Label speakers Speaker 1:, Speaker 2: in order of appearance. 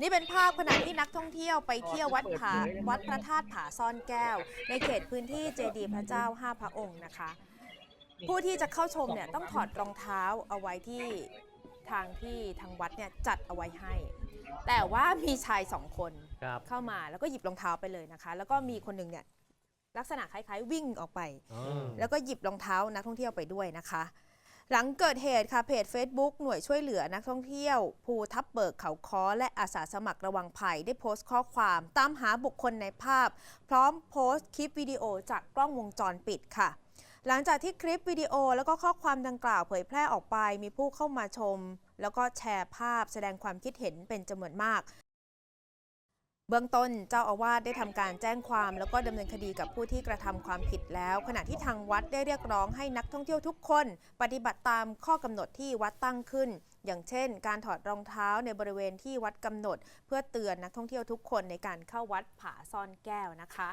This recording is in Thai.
Speaker 1: นี่เป็นภาพขณะที่นักท่องเที่ยวไปเที่ยววัดผาวัดพระธาตุผาซ่อนแก้ว ในเขตพื้นที่เจดีย์พระเจ้าห้าพระองค์นะคะ ผู้ที่จะเข้าชมเนี่ยต้องถอดรองเท้าเอาไว้ที่ทางที่ทางวัดเนี่ยจัดเอาไว้ให้ แต่ว่ามีชายสองคน
Speaker 2: ครับ
Speaker 1: เข้ามาแล้วก็หยิบรองเท้าไปเลยนะคะ แล้วก็มีคนหนึ่งเนี่ยลักษณะคล้ายๆ วิ่งออกไป
Speaker 2: อืม
Speaker 1: แล้วก็หยิบรองเท้านักท่องเที่ยวไปด้วยนะคะ หลังเกิดเหตุค่ะเพจ Facebook หน่วยช่วยเหลือนักท่องเที่ยว ภูทับเบิกเขาค้อและอาสาสมัครระวังภัยได้โพสต์ข้อความตามหาบุคคลในภาพ พร้อมโพสต์คลิปวิดีโอจากกล้องวงจรปิดค่ะ หลังจากที่คลิปวิดีโอแล้วก็ข้อความดังกล่าวเผยแพร่ออกไป มีผู้เข้ามาชม แล้วก็แชร์ภาพแสดงความคิดเห็นเป็นจำนวนมาก เบื้องต้นเจ้าอาวาสได้ทำการแจ้งความ แล้วก็ดำเนินคดีกับผู้ที่กระทำความผิดแล้ว ขณะที่ทางวัดได้เรียกร้องให้นักท่องเที่ยวทุกคน ปฏิบัติตามข้อกำหนดที่วัดตั้งขึ้น อย่างเช่น การถอดรองเท้าในบริเวณที่วัดกำหนด เพื่อเตือนนักท่องเที่ยวทุกคนในการเข้าวัดผาซ่อนแก้วนะคะ